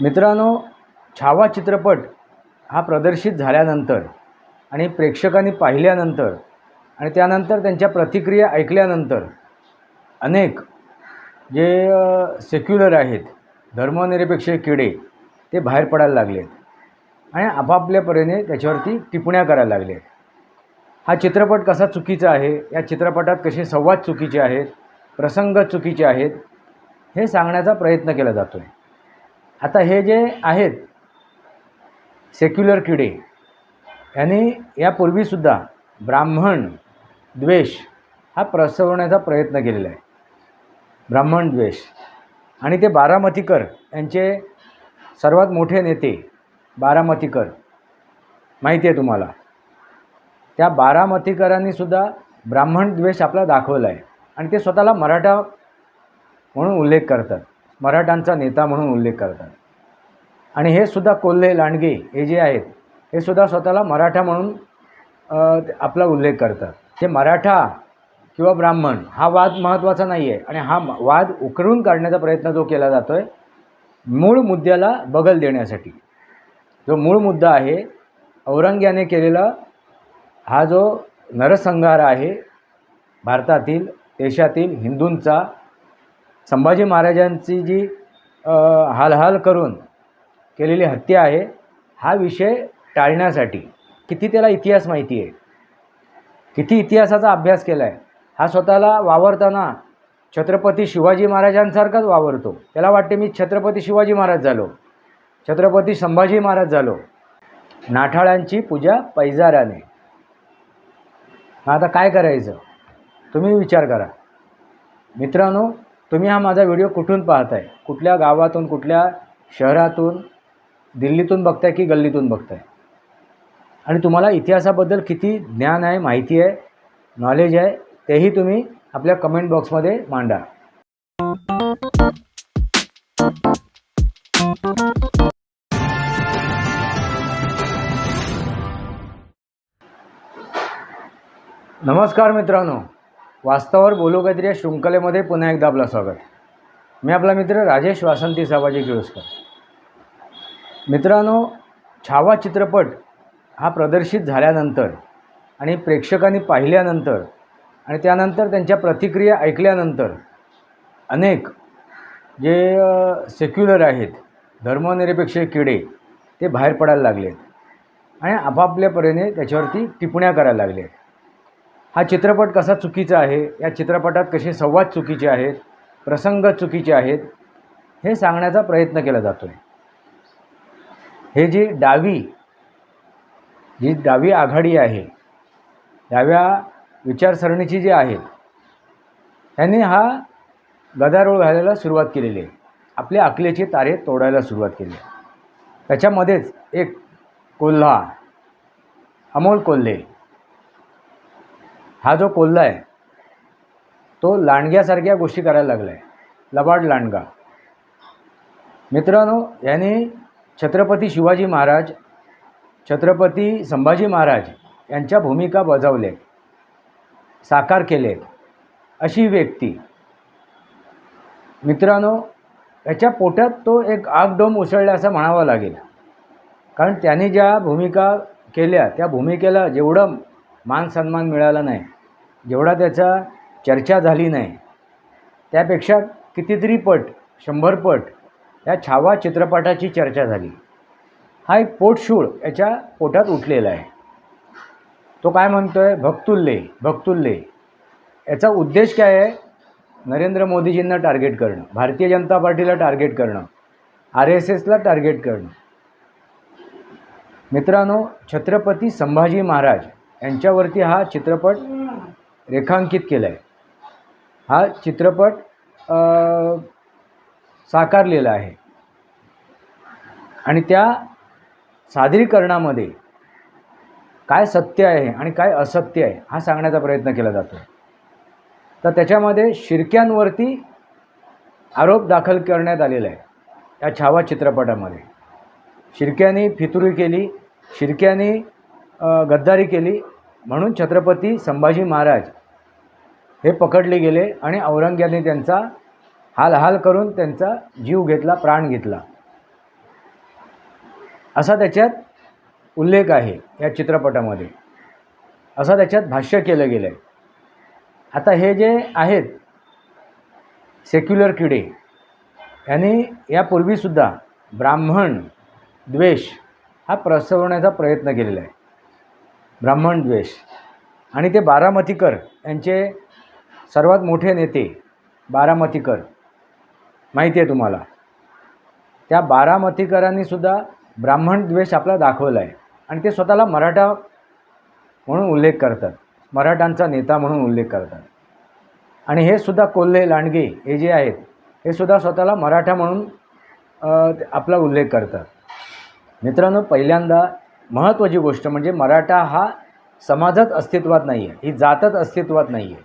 मित्रांनो छावा चित्रपट हा प्रदर्शित झाल्यानंतर आणि प्रेक्षकांनी पाहिल्यानंतर आणि त्यानंतर त्यांच्या प्रतिक्रिया ऐकल्यानंतर अनेक जे सेक्युलर आहेत धर्मनिरपेक्ष किडे ते बाहेर पडायला लागलेत आणि आपापल्या परीने त्याच्यावरती टिप्पण्या करायला लागले हा चित्रपट कसा चुकीचा आहे? या चित्रपटात कसे संवाद चुकीचे आहेत? प्रसंग चुकीचे आहेत? हे सांगण्याचा प्रयत्न केला जातो आहे आता हे जे आहेत सेक्युलर किडे यांनी यापूर्वीसुद्धा ब्राह्मण द्वेष हा प्रसवण्याचा प्रयत्न केलेला आहे. ब्राह्मण द्वेष. आणि ते बारामतीकर यांचे सर्वात मोठे नेते बारामतीकर. माहिती आहे तुम्हाला. त्या बारामतीकरांनीसुद्धा ब्राह्मण द्वेष आपला दाखवला आहे आणि ते स्वतःला मराठा म्हणून उल्लेख करतात. मराठांचा नेता म्हणून उल्लेख करतात. आणि हे सुद्धा कोल्हे लांडगे हे जे आहेत हे सुद्धा स्वतःला मराठा म्हणून आपला उल्लेख करतात. ते मराठा किंवा ब्राह्मण हा वाद महत्त्वाचा नाही आहे आणि हा वाद उकरून काढण्याचा प्रयत्न जो केला जातो आहे मूळ मुद्द्याला बगल देण्यासाठी. जो मूळ मुद्दा आहे औरंग्याने केलेला हा जो नरसंहार आहे भारतातील देशातील हिंदूंचा संभाजी महाराजांची जी हालहाल करून केलेली हत्या आहे हा विषय टाळण्यासाठी किती त्याला इतिहास माहिती आहे? किती इतिहासाचा अभ्यास केला आहे हा स्वतःला वावरताना छत्रपती शिवाजी महाराजांसारखाच वावरतो. त्याला वाटते मी छत्रपती शिवाजी महाराज झालो. छत्रपती संभाजी महाराज झालो. नाठाळांची पूजा पैजाराने. आता काय करायचं? तुम्ही विचार करा. मित्रांनो तुम्ही हा माझा व्हिडिओ कुठून पाहताय? कुठल्या गावातून कुठल्या शहरातून दिल्लीतून बघताय की गल्लीतून बघताय? आणि तुम्हाला इतिहासाबद्दल किती ज्ञान आहे माहिती आहे नॉलेज आहे तेही तुम्ही आपल्या कमेंट बॉक्समध्ये मांडा. नमस्कार मित्रांनो. वास्तवावर बोलू काहीतरी या शृंखलेमध्ये पुन्हा एकदा आपलं स्वागत. मी आपला मित्र राजेश वासंती साबाजी किळुसकर मित्रांनो छावा चित्रपट हा प्रदर्शित झाल्यानंतर आणि प्रेक्षकांनी पाहिल्यानंतर आणि त्यानंतर त्यांच्या प्रतिक्रिया ऐकल्यानंतर अनेक जे सेक्युलर आहेत धर्मनिरपेक्ष किडे ते बाहेर पडायला लागलेत. आणि आपापल्या परीने त्याच्यावरती टिप्पण्या करायला लागलेत. हा चित्रपट कसा चुकीचा आहे? या चित्रपटात कसे संवाद चुकीचे आहेत? प्रसंग चुकीचे आहेत? हे सांगण्याचा प्रयत्न केला जातो आहे हे जी डावी जी डावी आघाडी आहे डाव्या विचारसरणीची जी आहे त्यांनी हा गदारोळ घालायला सुरुवात केलेली आहे. आपल्या अकलेचे तारे तोडायला सुरुवात केली आहे. त्याच्यामध्येच एक कोल्हा अमोल कोल्हे हा जो कोल्हा आहे तो लांडग्यासारख्या गोष्टी करायला लागला आहे लबाड लांडगा. मित्रांनो यांनी छत्रपती शिवाजी महाराज छत्रपती संभाजी महाराज यांच्या भूमिका बजावल्या साकार केले अशी व्यक्ती. मित्रांनो याच्या पोटात तो एक आगडोम उसळला असं म्हणावं लागेल. कारण त्याने ज्या भूमिका केल्या त्या भूमिकेला जेवढं मान सन्मान मिळाला नाही जेवढा त्याचा चर्चा झाली नाही त्यापेक्षा कितीतरी पट शंभर पट या छावा चित्रपटाची चर्चा झाली. हा एक पोटशूळ याच्या पोटात उठलेला आहे. तो काय म्हणतो आहे भक्तुल्ले भक्तुल्ले याचा उद्देश काय आहे? नरेंद्र मोदीजींना टार्गेट करणं भारतीय जनता पार्टीला टार्गेट करणं आर एस एसला टार्गेट करणं. मित्रांनो छत्रपती संभाजी महाराज यांच्यावरती हा चित्रपट रेखांकित केला आहे हा चित्रपट साकारलेला आहे. आणि त्या सादरीकरणामध्ये काय सत्य आहे आणि काय असत्य आहे हा सांगण्याचा प्रयत्न केला जातो. तर त्याच्यामध्ये शिरक्यांवरती आरोप दाखल करण्यात आलेला आहे या छावा चित्रपटामध्ये. शिरक्यांनी फितुरी केली शिरक्यांनी गद्दारी केली म्हणून छत्रपती संभाजी महाराज हे पकडले गेले आणि औरंग्याने त्यांचा हालहाल करून त्यांचा जीव घेतला प्राण घेतला. असा त्याच्यात उल्लेख आहे या चित्रपटामध्ये. असं त्याच्यात भाष्य केलं गेलं आहे आता हे जे आहेत सेक्युलर किडे यांनी यापूर्वीसुद्धा ब्राह्मण द्वेष हा प्रसवण्याचा प्रयत्न केलेला आहे. ब्राह्मण द्वेष. आणि ते बारामतीकर यांचे सर्वात मोठे नेते बारामतीकर. माहिती आहे तुम्हाला. त्या बारामतीकरांनीसुद्धा ब्राह्मण द्वेष आपला दाखवला आहे आणि ते स्वतःला मराठा म्हणून उल्लेख करतात. मराठांचा नेता म्हणून उल्लेख करतात. आणि हे सुद्धा कोल्हे लांडगे हे जे आहेत हे सुद्धा स्वतःला मराठा म्हणून आपला उल्लेख करतात. मित्रांनो पहिल्यांदा महत्त्वाची गोष्ट म्हणजे मराठा हा समाजात अस्तित्वात नाही आहे ही जातच अस्तित्वात नाही आहे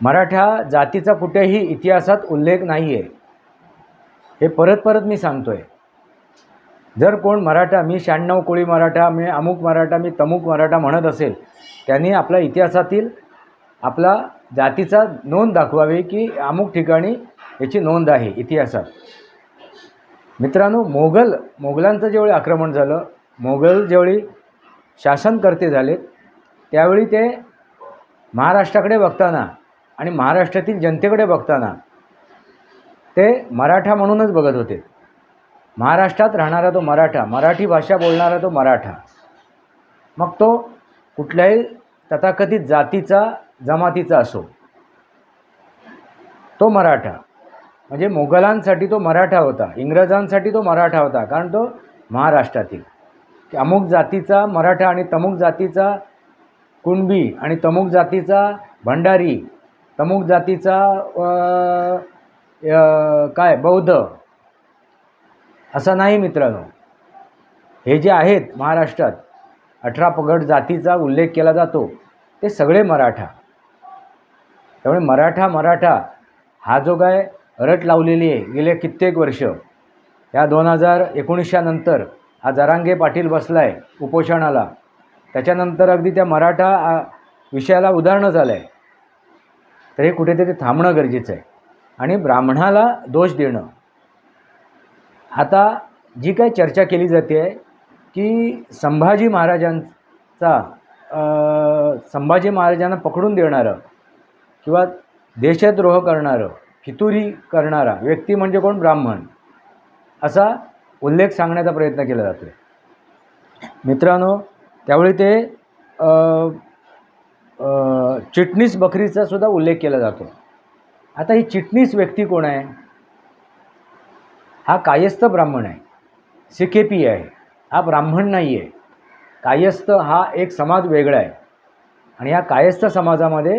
मराठा जातीचा कुठेही इतिहासात उल्लेख नाही आहे हे परत परत मी सांगतो आहे जर कोण मराठा मी शहाण्णव कोळी मराठा मी अमुक मराठा मी तमुक मराठा म्हणत असेल त्यांनी आपल्या इतिहासातील आपला जातीचा नोंद दाखवावी की अमुक ठिकाणी याची नोंद आहे इतिहासात. मित्रांनो मोगल मोगलांचं जेवढे आक्रमण झालं मोगल ज्यावेळी शासनकर्ते झालेत त्यावेळी ते महाराष्ट्राकडे बघताना आणि महाराष्ट्रातील जनतेकडे बघताना ते मराठा म्हणूनच बघत होते. महाराष्ट्रात राहणारा तो मराठा मराठी भाषा बोलणारा तो मराठा मग तो कुठल्याही तथाकथित जातीचा जमातीचा असो तो मराठा. म्हणजे मोगलांसाठी तो मराठा होता इंग्रजांसाठी तो मराठा होता कारण तो महाराष्ट्रातील. की अमुक जातीचा मराठा आणि तमुक जातीचा कुणबी आणि तमुक जातीचा भंडारी तमुक जातीचा काय बौद्ध असं नाही मित्रांनो. हे जे आहेत महाराष्ट्रात अठरा पगड जातीचा उल्लेख केला जातो. ते सगळे मराठा. त्यामुळे मराठा मराठा हा जो काय रट लावलेली आहे गेले कित्येक वर्ष. या दोन हजार एकोणीसच्या नंतर हा जरांगे पाटील बसला आहे उपोषणाला. त्याच्यानंतर अगदी त्या मराठा विषयाला उदाहरणं झालं आहे तर हे कुठेतरी थांबणं गरजेचं आहे. आणि ब्राह्मणाला दोष देणं. आता जी काही चर्चा केली जाते आहे की संभाजी महाराजांचा संभाजी महाराजांना पकडून देणारं किंवा देशद्रोह करणारं फितुरी करणारा व्यक्ती म्हणजे कोण? ब्राह्मण. असा उल्लेख सांगण्याचा प्रयत्न केला जातो. आहे मित्रांनो त्यावेळी ते चिटणीस बकरीचा सुद्धा उल्लेख केला जातो. आता ही चिटणीस व्यक्ती कोण आहे? हा कायस्थ ब्राह्मण आहे. सिकेपी आहे. हा ब्राह्मण नाही आहे कायस्थ हा एक समाज वेगळा आहे. आणि या कायस्थ समाजामध्ये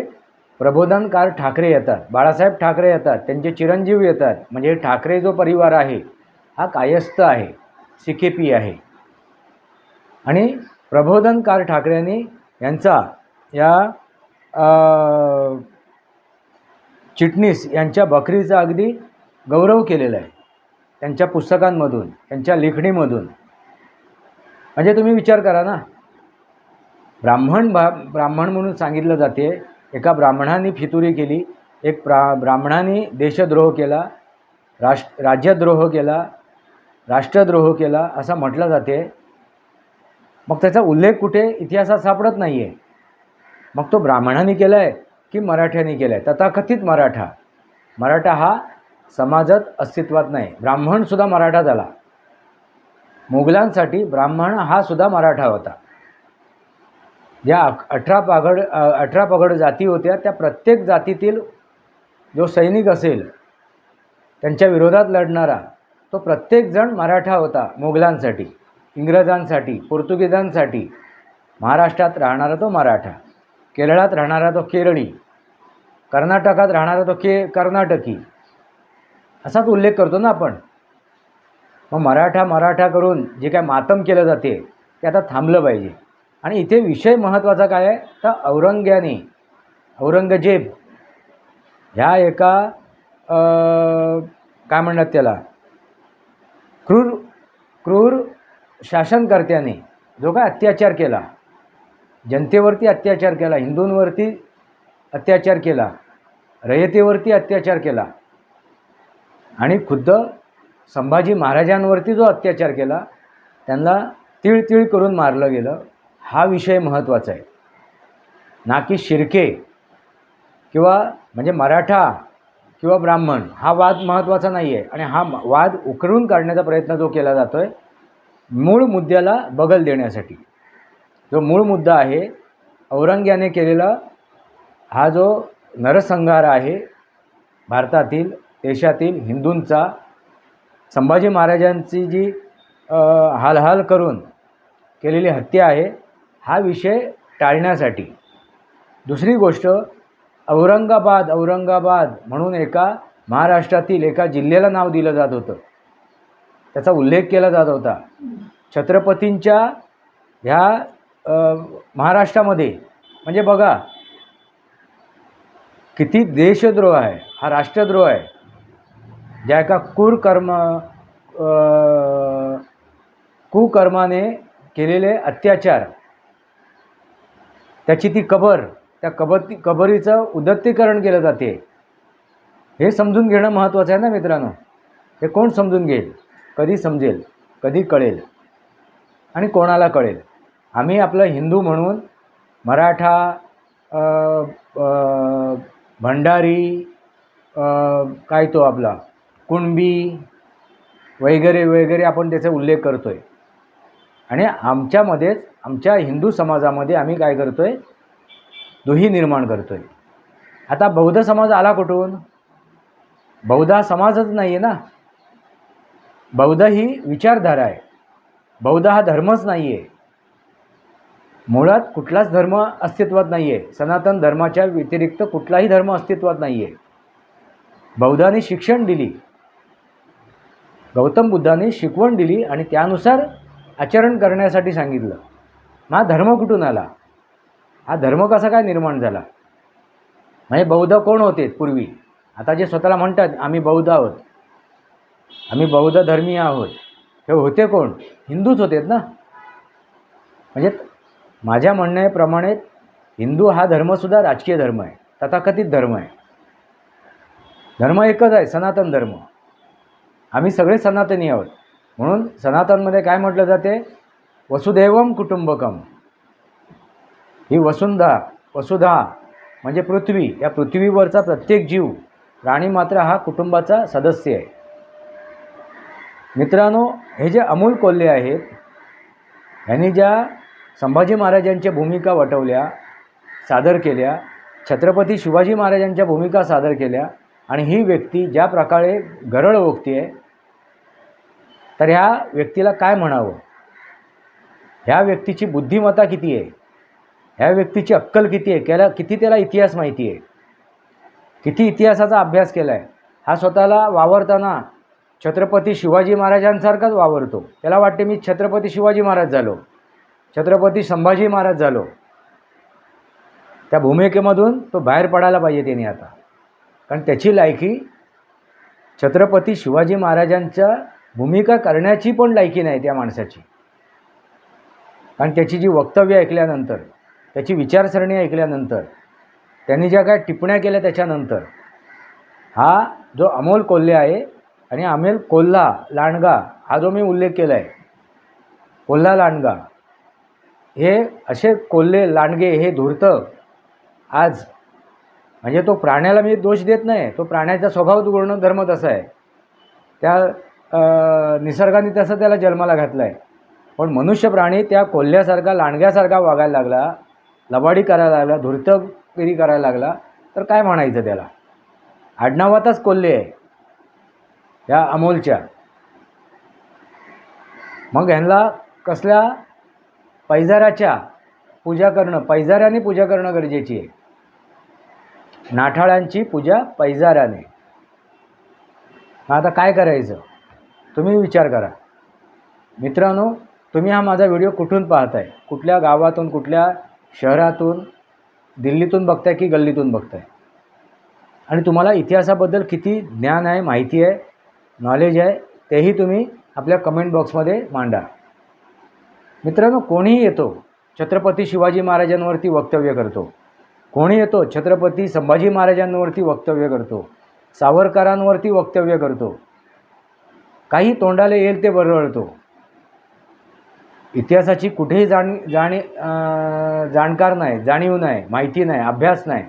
प्रबोधनकार ठाकरे येतात. बाळासाहेब ठाकरे येतात. त्यांचे चिरंजीव येतात. म्हणजे ठाकरे जो परिवार आहे हा कायस्थ आहे सिकेपी आहे. आणि प्रबोधनकार ठाकरेंनी यांचा या चिटणीस यांच्या बकरीचा अगदी गौरव केलेला आहे. त्यांच्या पुस्तकांमधून त्यांच्या लेखणीमधून. म्हणजे तुम्ही विचार करा ना. ब्राह्मण भा ब्राह्मण म्हणून सांगितलं जाते एका ब्राह्मणाने फितुरी केली एक प्रा ब्राह्मणाने देशद्रोह केला राष्ट्र राज्यद्रोह केला राष्ट्रद्रोह केला असं म्हटलं जाते. मग त्याचा उल्लेख कुठे? इतिहासात सापडत नाही आहे मग तो ब्राह्मणाने केला आहे की मराठ्याने केला आहे तथाकथित मराठा. मराठा हा समाजात अस्तित्वात नाही. ब्राह्मणसुद्धा मराठा झाला. मुघलांसाठी ब्राह्मण हा सुद्धा मराठा होता. ज्या अठरा पागड अठरा पगड जाती होत्या त्या प्रत्येक जातीतील जो सैनिक असेल त्यांच्या विरोधात लढणारा तो प्रत्येकजण मराठा होता मोगलांसाठी इंग्रजांसाठी पोर्तुगीजांसाठी. महाराष्ट्रात राहणारा तो मराठा केरळात राहणारा तो केरळी कर्नाटकात राहणारा तो के कर्नाटकी. असाच उल्लेख करतो ना आपण. मग मराठा मराठा करून जे काय मातम केलं जाते ते आता थांबलं पाहिजे. आणि इथे विषय महत्त्वाचा काय आहे? तर औरंग्याने औरंगजेब ह्या एका काय म्हणतात त्याला? क्रूर क्रूर शासनकर्त्याने जो काय अत्याचार केला जनतेवरती अत्याचार केला हिंदूंवरती अत्याचार केला रयतेवरती अत्याचार केला आणि खुद्द संभाजी महाराजांवरती जो अत्याचार केला त्यांना तिळतिळ करून मारलं गेलं हा विषय महत्त्वाचा आहे. ना की शिर्के किंवा म्हणजे मराठा किंवा ब्राह्मण हा वाद महत्त्वाचा नाही आहे आणि हा वाद उकरून काढण्याचा प्रयत्न जो केला जातो आहे मूळ मुद्द्याला बगल देण्यासाठी. जो मूळ मुद्दा आहे औरंग्याने केलेला हा जो नरसंहार आहे भारतातील देशातील हिंदूंचा संभाजी महाराजांची जी हालहाल करून केलेली हत्या आहे हा विषय टाळण्यासाठी. दुसरी गोष्ट औरंगाबाद औरंगाबाद म्हणून एका महाराष्ट्रातील एका जिल्ह्याला नाव दिलं जात होतं. त्याचा उल्लेख केला जात होता. छत्रपतींच्या ह्या महाराष्ट्रामध्ये म्हणजे बघा किती देशद्रोह आहे हा राष्ट्रद्रोह आहे. ज्या एका कुरकर्म कुकर्माने केलेले अत्याचार त्याची ती कबर त्या कबती कबरीचं उदत्तीकरण केलं जाते. हे समजून घेणं महत्त्वाचं आहे ना मित्रांनो? हे कोण समजून घेईल? कधी समजेल? कधी कळेल? आणि कोणाला कळेल? आम्ही आपलं हिंदू म्हणून मराठा भंडारी काय तो आपला कुणबी वगैरे वगैरे आपण त्याचा उल्लेख करतो आहे आणि आमच्यामध्येच आमच्या हिंदू समाजामध्ये आम्ही काय करतो आहे दुही निर्माण करतो आहे आता बौद्ध समाज आला कुठून? बौद्ध हा समाजच नाही आहे ना. बौद्ध ही विचारधारा आहे. बौद्ध हा धर्मच नाही आहे मुळात कुठलाच धर्म अस्तित्वात नाही आहे सनातन धर्माच्या व्यतिरिक्त कुठलाही धर्म अस्तित्वात नाही आहे बौद्धाने शिक्षण दिली. गौतम बुद्धाने शिकवण दिली आणि त्यानुसार आचरण करण्यासाठी सांगितलं. हा धर्म कुठून आला? हा धर्म कसा काय निर्माण झाला? म्हणजे बौद्ध कोण होते पूर्वी? आता जे स्वतःला म्हणतात आम्ही बौद्ध आहोत. आम्ही बौद्ध धर्मीय आहोत. हे होते कोण? हिंदूच होतेत ना? म्हणजे माझ्या म्हणण्याप्रमाणे हिंदू हा धर्मसुद्धा राजकीय धर्म आहे तथाकथित धर्म आहे. धर्म एकच आहे सनातन धर्म. आम्ही सगळे सनातनी आहोत. म्हणून सनातनमध्ये काय म्हटलं जाते? वसुदैवम कुटुंबकम. ही वसुंधा वसुधा म्हणजे पृथ्वी. या पृथ्वीवरचा प्रत्येक जीव राणी मात्र हा कुटुंबाचा सदस्य आहे. मित्रांनो हे जे अमोल कोल्हे आहेत ह्यांनी ज्या संभाजी महाराजांच्या भूमिका वटवल्या सादर केल्या छत्रपती शिवाजी महाराजांच्या भूमिका सादर केल्या आणि ही व्यक्ती ज्या प्रकारे गरळ ओकते आहे तर ह्या व्यक्तीला काय म्हणावं? ह्या व्यक्तीची बुद्धिमत्ता किती आहे? ह्या व्यक्तीची अक्कल किती आहे? त्याला किती त्याला इतिहास माहिती आहे? किती इतिहासाचा अभ्यास केला आहे हा स्वतःला वावरताना छत्रपती शिवाजी महाराजांसारखाच वावरतो. त्याला वाटते मी छत्रपती शिवाजी महाराज झालो. छत्रपती संभाजी महाराज झालो. त्या भूमिकेमधून तो बाहेर पडायला पाहिजे त्याने आता. कारण त्याची लायकी छत्रपती शिवाजी महाराजांच्या भूमिका करण्याची पण लायकी नाही त्या माणसाची. कारण त्याची जी वक्तव्य ऐकल्यानंतर त्याची विचारसरणी ऐकल्यानंतर त्यांनी ज्या काय टिप्पण्या केल्या त्याच्यानंतर हा जो अमोल कोल्हे आहे आणि अमेल कोल्हा लांडगा हा जो मी उल्लेख केला आहे कोल्हा लांडगा हे असे कोल्हे लांडगे हे धूर्त आज म्हणजे तो प्राण्याला मी दोष देत नाही तो प्राण्याचा स्वभाव गुणधर्म तसा आहे. त्या निसर्गाने तसं त्याला जन्माला घातलं आहे पण मनुष्य प्राणी त्या कोल्ह्यासारखा लांडग्यासारखा वागायला लागला लबाडी करायला लागला धूर्तगिरी करायला लागला तर काय म्हणायचं त्याला? आडनावातच कोल्हे आहे. या अमोलच्या. मग ह्यांना कसल्या? पैजाऱ्याच्या पूजा करणं पैजाऱ्याने पूजा करणं गरजेची आहे. नाठाळांची पूजा पैजाऱ्याने आता काय करायचं? तुम्ही विचार करा. मित्रांनो तुम्ही हा माझा व्हिडिओ कुठून पाहताय? कुठल्या गावातून कुठल्या शहरातून दिल्लीतून बघताय की गल्लीतून बघताय? आणि तुम्हाला इतिहासाबद्दल किती ज्ञान आहे माहिती आहे नॉलेज आहे तेही तुम्ही आपल्या कमेंट बॉक्समध्ये मांडा. मित्रांनो कोणीही येतो छत्रपती शिवाजी महाराजांवरती वक्तव्य करतो. कोणी येतो छत्रपती संभाजी महाराजांवरती वक्तव्य करतो. सावरकरांवरती वक्तव्य करतो. काही तोंडाला येईल ते बरळतो. इतिहासाची कुठेही जाण जाणी जाणकार नाही जाणीव नाही माहिती नाही अभ्यास नाही.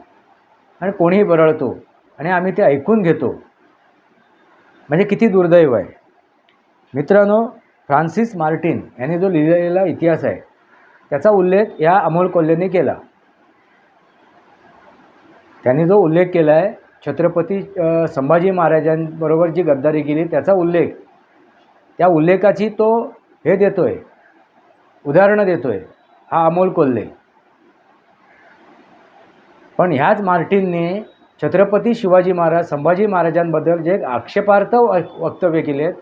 आणि कोणीही बरळतो. आणि आम्ही ते ऐकून घेतो. म्हणजे किती दुर्दैव आहे. मित्रांनो फ्रान्सिस मार्टिन यांनी जो लिहिलेला इतिहास आहे त्याचा उल्लेख या अमोल कोल्हेने केला. त्यांनी जो उल्लेख केला आहे छत्रपती संभाजी महाराजांबरोबर जी गद्दारी केली त्याचा उल्लेख. त्या उल्लेखाची तो हे देतो आहे उदाहरणं देतोय. हा अमोल कोल्हे. पण ह्याच मार्टिनने छत्रपती शिवाजी महाराज संभाजी महाराजांबद्दल जे आक्षेपार्थ वक्तव्य केलेत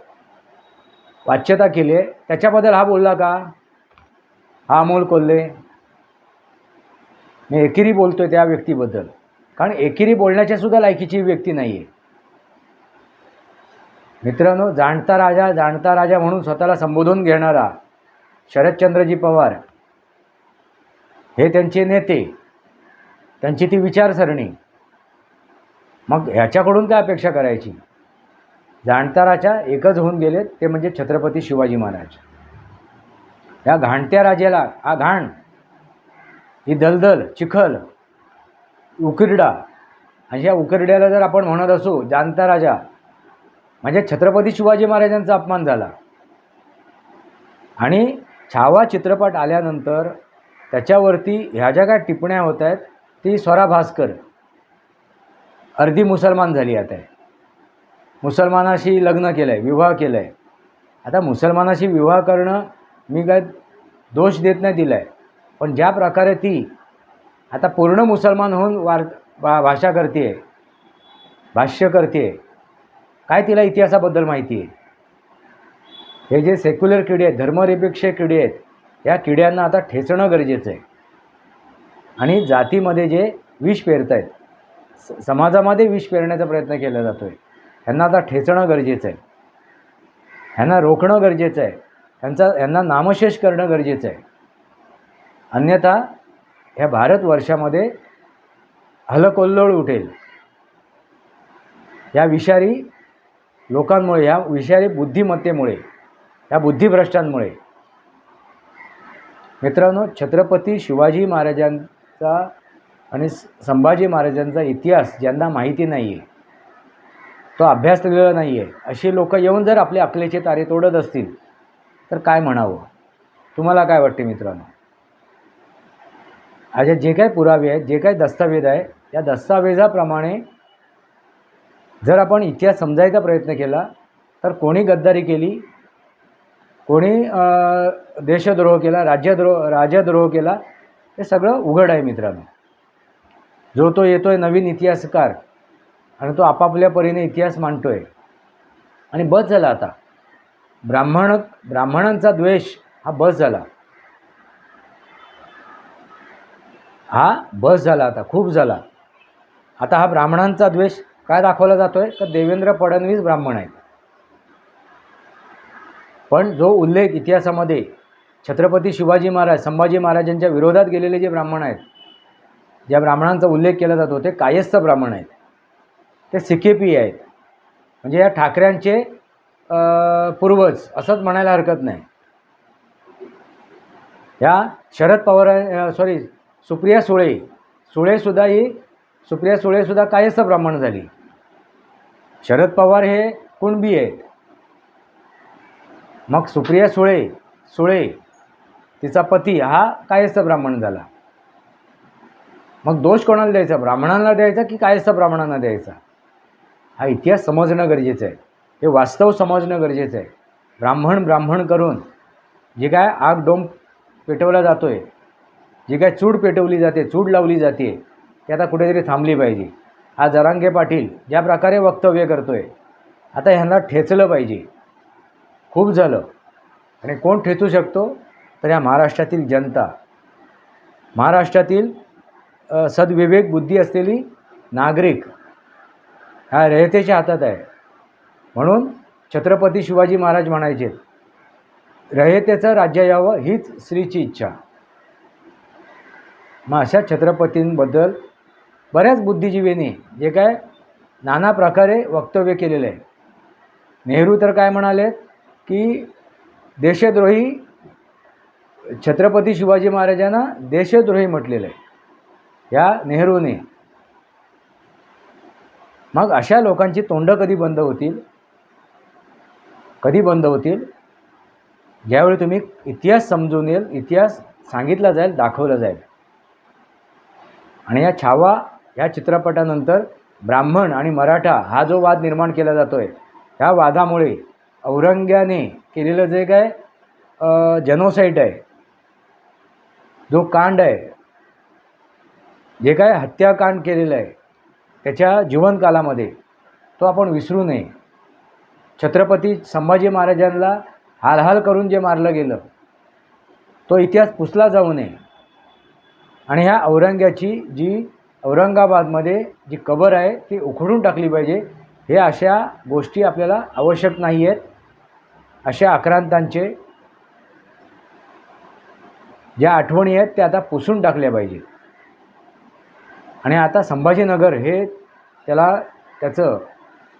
वाच्यता केली आहे त्याच्याबद्दल हा बोलला का? हा अमोल कोल्हे. मी एकेरी बोलतोय त्या व्यक्तीबद्दल. कारण एकेरी बोलण्याच्या सुद्धा लायकीची व्यक्ती नाही आहे मित्रांनो जाणता राजा जाणता राजा म्हणून स्वतःला संबोधून घेणारा शरदचंद्रजी पवार हे त्यांचे नेते त्यांची ती विचारसरणी. मग ह्याच्याकडून काय अपेक्षा करायची? जाणता राजा एकच होऊन गेलेत ते म्हणजे छत्रपती शिवाजी महाराज. या घाणत्या राजाला हा घाण ही दलदल चिखल उकिरडा आणि या उकिरड्याला जर आपण म्हणत असू जाणता राजा म्हणजे छत्रपती शिवाजी महाराजांचा अपमान झाला. आणि छावा चित्रपट आल्यानंतर त्याच्यावरती ह्या ज्या काय टिप्पण्या होत आहेत ती स्वरा भास्कर अर्धी मुसलमान झाली आता आहे. मुसलमानाशी लग्न केलं आहे विवाह केलं आहे आता मुसलमानाशी विवाह करणं मी काय दोष देत नाही दिला आहे पण ज्या प्रकारे ती आता पूर्ण मुसलमान होऊन वार भा भाषा करते आहे भाष्य करते आहे काय तिला इतिहासाबद्दल माहिती आहे? हे जे सेक्युलर किडे आहेत धर्मनिरपेक्ष किडे आहेत या किड्यांना आता ठेचणं गरजेचं आहे. आणि जातीमध्ये जे विष पेरत आहेत स- समाजामध्ये विष पेरण्याचा प्रयत्न केला जातो आहे ह्यांना आता ठेचणं गरजेचं आहे. ह्यांना रोखणं गरजेचं आहे. ह्यांचा ह्यांना नामशेष करणं गरजेचं आहे. अन्यथा ह्या भारतवर्षामध्ये हलकोल्लोळ उठेल. या विषारी लोकांमुळे ह्या विषारी बुद्धिमत्तेमुळे ह्या बुद्धिभ्रष्टांमुळे. मित्रांनो छत्रपती शिवाजी महाराजांचा आणि संभाजी महाराजांचा इतिहास ज्यांना माहिती नाही आहे तो अभ्यासलेला नाही आहे अशी लोक येऊन जर आपले अकलेचे तारे तोडत असतील तर काय म्हणावं? तुम्हाला काय वाटते मित्रांनो? आज जे काही पुरावे आहेत जे काही दस्तावेज आहे या दस्तावेजाप्रमाणे जर आपण इतिहास समजायचा प्रयत्न केला तर कोणी गद्दारी केली कोणी देशद्रोह केला राज्यद्रोह राजद्रोह केला हे सगळं उघड आहे मित्रांनो. जो तो येतो आहे नवीन इतिहासकार आणि तो आपापल्या परीने इतिहास मांडतो आहे आणि बस झाला आता. ब्राह्मण ब्राह्मणांचा द्वेष हा बस झाला. हा बस झाला आता खूप झाला. आता हा ब्राह्मणांचा द्वेष काय दाखवला जातो आहे तर देवेंद्र फडणवीस ब्राह्मण आहेत. पण जो उल्लेख इतिहासामध्ये छत्रपती शिवाजी महाराज संभाजी महाराजांच्या विरोधात गेलेले जे ब्राह्मण आहेत ज्या ब्राह्मणांचा उल्लेख केला जातो ते कायस्थ ब्राह्मण आहेत. ते सिकेपी आहेत. म्हणजे या ठाकऱ्यांचे पूर्वज असंच म्हणायला हरकत नाही. या शरद पवार सॉरी सुप्रिया सुळे सुळेसुद्धा ही सुप्रिया सुळेसुद्धा कायस्थ ब्राह्मण झाली. शरद पवार हे कुणबी आहेत? मग सुप्रिया सुळे सुळे तिचा पती हा कायस्थ ब्राह्मण झाला. मग दोष कोणाला द्यायचा? ब्राह्मणांना द्यायचा की कायस्थ ब्राह्मणांना द्यायचा? हा इतिहास समजणं गरजेचं आहे. हे वास्तव समजणं गरजेचं आहे. ब्राह्मण ब्राह्मण करून जे काय आग डोंब पेटवला जातो आहे जी काय चूड पेटवली जाते चूड लावली जाते ती आता कुठेतरी थांबली पाहिजे. हा जरांगे पाटील ज्या प्रकारे वक्तव्य करतो आहे आता ह्यांना ठेचलं पाहिजे. खूप झालं. आणि कोण ठेचू शकतो? तर या महाराष्ट्रातील जनता. महाराष्ट्रातील सद्विवेक बुद्धी असलेली नागरिक ह्या रयतेच्या हातात आहे. म्हणून छत्रपती शिवाजी महाराज म्हणायचे रयतेचं राज्य यावं हीच स्त्रीची इच्छा. मग अशा छत्रपतींबद्दल बऱ्याच बुद्धिजीवींनी जे काय नाना प्रकारे वक्तव्य केलेलं आहे. नेहरू तर काय म्हणाले की देशद्रोही छत्रपती शिवाजी महाराजांना देशद्रोही म्हटलेलं आहे. या नेहरूने. मग अशा लोकांची तोंडं कधी बंद होतील? कधी बंद होतील? ज्यावेळी तुम्ही इतिहास समजून येईल इतिहास सांगितला जाईल दाखवला जाईल. आणि या छावा या चित्रपटानंतर ब्राह्मण आणि मराठा हा जो वाद निर्माण केला जातो आहे ह्या वादामुळे औरंग्याने केलेलं जे काय जनोसाईट आहे जो कांड आहे जे काय हत्याकांड केलेलं आहे त्याच्या जीवनकालामध्ये तो आपण विसरू नये. छत्रपती संभाजी महाराजांना हालहाल करून जे मारलं गेलं तो इतिहास पुसला जाऊ नये. आणि ह्या औरंग्याची जी औरंगाबादमध्ये जी कबर आहे ती उखडून टाकली पाहिजे हे अशा गोष्टी आपल्याला आवश्यक नाही आहेत अशा आक्रांतांचे ज्या आठवणी आहेत त्या आता पुसून टाकल्या पाहिजेत. आणि आता संभाजीनगर हे त्याला त्याचं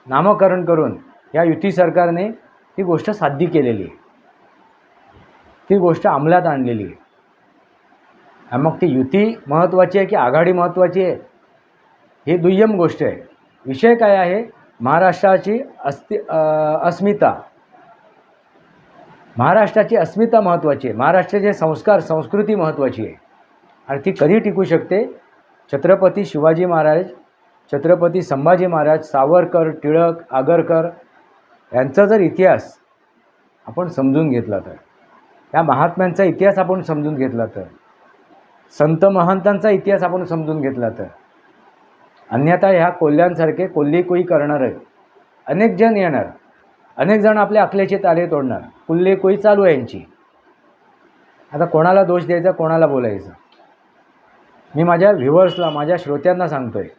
नामकरण करून या युती सरकारने ती गोष्ट साध्य केलेली आहे. ती गोष्ट अंमलात आणलेली आहे. मग ती युती महत्त्वाची आहे की आघाडी महत्त्वाची आहे? ही दुय्यम गोष्ट आहे. विषय काय आहे? महाराष्ट्राची अस्ति अस्मिता. महाराष्ट्राची अस्मिता महत्त्वाची आहे. महाराष्ट्राचे संस्कार संस्कृती महत्त्वाची आहे. आणि ती कधी टिकू शकते? छत्रपती शिवाजी महाराज छत्रपती संभाजी महाराज सावरकर टिळक आगरकर यांचा जर इतिहास आपण समजून घेतला तर या महात्म्यांचा इतिहास आपण समजून घेतला तर संत महंतांचा इतिहास आपण समजून घेतला तर अन्यथा ह्या कोल्ह्यांसारखे कोल्ही कुई करणार आहे अनेक जण येणार. अनेक जण आपल्या अकलेचे ताले तोडणार. कुल्ले कुई चालू आहे यांची. आता कोणाला दोष द्यायचा कोणाला बोलायचं? मी माझ्या व्ह्युअर्सला माझ्या श्रोत्यांना सांगतो आहे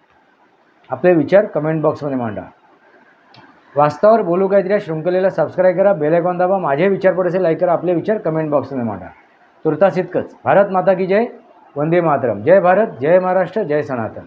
आपले विचार कमेंट बॉक्समध्ये मांडा. वास्तवावर बोलू काहीतरी या शृंखलेला सबस्क्राईब करा बेलायकॉन दाबा माझे विचार पडेसे लाईक करा आपले विचार कमेंट बॉक्समध्ये मांडा. तुर्तास इतकंच. भारत माता की जय वंदे मातरम. जय भारत जय महाराष्ट्र जय सनातन.